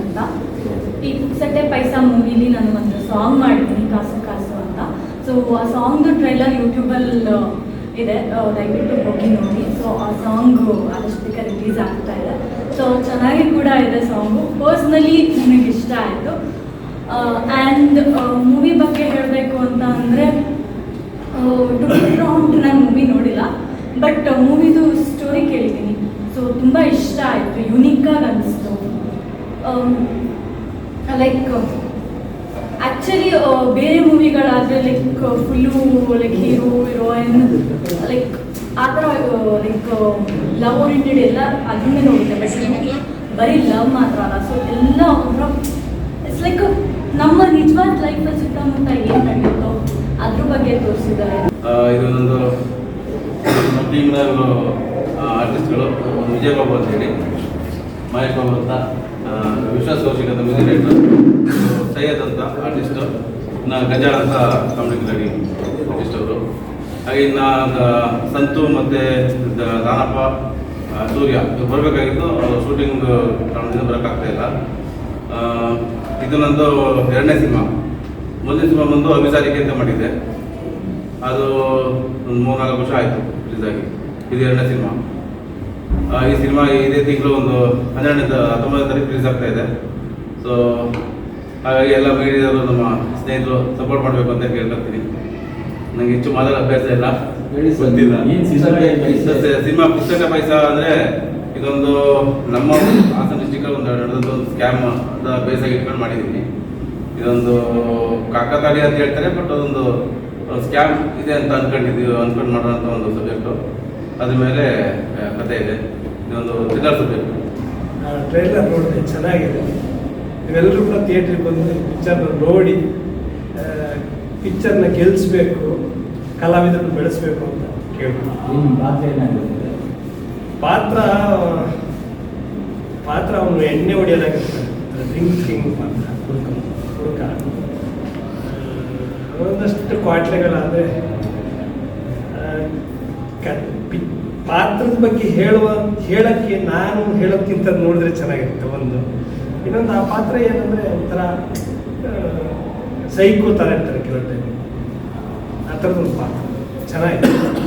ಅಂತ. ಈ ಪುಕ್ಸಟ್ಟೆ ಪೈಸಾ ಮೂವಿಲಿ ನಾನು ಒಂದು ಸಾಂಗ್ ಮಾಡಿದ್ದೀನಿ, ಕಾಸು ಕಾಸು ಅಂತ. ಸೊ ಆ ಸಾಂಗ್ದು ಟ್ರೈಲರ್ ಯೂಟ್ಯೂಬಲ್ಲಿ ಇದೆ. ದಯವಿಟ್ಟು ಹೋಗಿ ನೋಡಿ. ಸೊ ಆ ಸಾಂಗು ಆದಷ್ಟಕ್ಕೆ ರಿಲೀಸ್ ಆಗ್ತಾ ಇದೆ. ಸೊ ಚೆನ್ನಾಗಿ ಕೂಡ ಇದೆ ಸಾಂಗು ಪರ್ಸ್ನಲಿ ನನಗೆ ಇಷ್ಟ ಆಯಿತು. ಆ್ಯಂಡ್ ಮೂವಿ ಬಗ್ಗೆ ಹೇಳಬೇಕು ಅಂತ ಅಂದರೆ ನಾನು ಮೂವಿ ನೋಡಿಲ್ಲ. ಬಟ್ ಮೂವಿದು ಸ್ಟೋರಿ ಕೇಳಿದ್ದೀನಿ ಸೊ ತುಂಬ ಇಷ್ಟ ಆಯಿತು. ಯುನೀಕಾಗಿ ಅನಿಸ್ತು. ಲೈಕ್ ಆ್ಯಕ್ಚುಲಿ ಬೇರೆ ಮೂವಿಗಳಾದರೆ like full like hero heroine like ಆ ಥರ ಲೈಕ್ ಲವ್ ಓರಿಯೆಂಟೆಡ್ ಎಲ್ಲ ಅದನ್ನೇ ನೋಡುತ್ತೆ ಬಟ್ ಬಟ್ ಬರೀ ಲವ್ ಮಾತ್ರ ಅಲ್ಲ. ಸೊ ಎಲ್ಲ ಇಟ್ಸ್ ಲೈಕ್ ನಮ್ಮ ನಿಜವಾದ ಲೈಫ್ ಸುತ್ತಮುತ್ತ ಏನು ನಡೆಯುತ್ತೋ ಅದ್ರ ಬಗ್ಗೆ ತೋರಿಸಿದ್ದಾರೆ. ಇದು ನಂದು ಆರ್ಟಿಸ್ಟ್ಗಳು ವಿಜಯ್ ಬಾಬು ಅಂತ ಹೇಳಿ, ಮಹೇಶ್ ಬಾಬು ಅಂತ. ಅಂತ ಮ್ಯೂಸಿಕ್ ಸೈಯದ್ ಅಂತ ಇನ್ನು ಗಜಾಳ್ ಅಂತ ಕಾಮಿಡಿ ಆರ್ಟಿಸ್ಟ್ ಅವರು. ಹಾಗೆ ಇನ್ನು ಸಂತು ಮತ್ತು ದಾನಪ್ಪ ಸೂರ್ಯ ಇವ್ರು ಬರಬೇಕಾಗಿತ್ತು. ಶೂಟಿಂಗ್ ಕಾರಣದಿಂದ ಬರೋಕ್ಕಾಗ್ತಾ ಇಲ್ಲ. ಇದು ನಂದು ಎರಡನೇ ಸಿನಿಮಾ. ಮೊದಲನೇ ಸಿನಿಮಾ ಬಂದು ಅಭಿಸಾರಿಕೆ ಅಂತ ಮಾಡಿದ್ದೆ. ಅದು ಒಂದು ಮೂರ್ನಾಲ್ಕು ವರ್ಷ ಆಯಿತು ರಿಲೀಸ್ ಇದು ಎರಡನೇ ಸಿನಿಮಾ. ಈ ಸಿನಿಮಾ ಇದೇ ತಿಂಗಳು ಒಂದು ಹನ್ನೆರಡನೇ ಹತ್ತೊಂಬತ್ತನೇ ತಾರೀಕು ರಿಲೀಸ್ ಆಗ್ತಾ ಇದೆ. ಸೊ ಹಾಗಾಗಿ ಎಲ್ಲ ಮೀಡಿಯಾದವರು ನಮ್ಮ ಸ್ನೇಹಿತರು ಸಪೋರ್ಟ್ ಮಾಡಬೇಕು ಅಂತ ಕೇಳ್ಕೊತೀನಿ ನನಗೆ ಹೆಚ್ಚು ಮಾತಾಡೋ ಅಭ್ಯಾಸ ಇಲ್ಲ. ಗೊತ್ತಿಲ್ಲ. ಸಿನಿಮಾ ಪುಸ್ತಕ ಪೈಸ ಅಂದರೆ ಇದೊಂದು ನಮ್ಮ ಹಾಸನ ಡಿಸ್ಟಿಕಲ್ಲಿ ಒಂದು ನಡೆದಂಥ ಒಂದು ಸ್ಕ್ಯಾಮ್ ಅದ ಬೇಸಾಗಿ ಇಟ್ಕೊಂಡು ಮಾಡಿದ್ದೀನಿ ಇದೊಂದು ಕಾಕತಾಳಿ ಅಂತ ಹೇಳ್ತಾರೆ ಬಟ್ ಅದೊಂದು ಸ್ಕ್ಯಾಮ್ ಇದೆ ಅಂತ ಅನ್ಕೊಂಡಿದ್ದೀವಿ ಅನ್ಕೊಂಡು ಮಾಡೋಂಥ ಒಂದು ಸಬ್ಜೆಕ್ಟು ಅದ್ರ ಮೇಲೆ ಕತೆ ಕಥೆ ಇದೆ. ಇದೊಂದು ಸಬ್ಜೆಕ್ಟ್ ಟ್ರೈಲರ್ ನೋಡಿದೆ ಚೆನ್ನಾಗಿದೆ. ಇವೆಲ್ಲರೂ ಕೂಡ ಥಿಯೇಟ್ರಿಗೆ ಬಂದು ಪಿಕ್ಚರ್ನ ನೋಡಿ ಪಿಕ್ಚರ್ನ ಗೆಲ್ಲಿಸ್ಬೇಕು ಕಲಾವಿದರನ್ನು ಬೆಳೆಸ್ಬೇಕು ಅಂತ ಕೇಳ್ಬೋದು. ನಿಮ್ಮ ಪಾತ್ರ ಏನಾಗಿರುತ್ತೆ ಪಾತ್ರ ಪಾತ್ರ ಅವನು ಎಣ್ಣೆ ಹೊಡೆಯಲಾಗಿರ್ತಾನೆ. ಡ್ರಿಂಕ್ ಕಿಂಗ್ ಪಾತ್ರ. ಹುಡುಕ ಹುಡುಕ ಒಂದಷ್ಟು ಕ್ವಾಟ್ಲೆಗಳಾದರೆ ಪಾತ್ರದ ಬಗ್ಗೆ ಹೇಳುವ, ಹೇಳಕ್ಕೆ ನಾನು ಹೇಳೋಕ್ಕಿಂತ ನೋಡಿದ್ರೆ ಚೆನ್ನಾಗಿರುತ್ತೆ ಒಂದು. ಇನ್ನೊಂದು ಆ ಪಾತ್ರ ಏನಂದರೆ ಒಂಥರ ಸೈಕೋ ಥರ ಇರ್ತಾರೆ ಕೆಲವು ಆ ಥರದೊಂದು ಪಾತ್ರ. ಚೆನ್ನಾಗಿದೆ.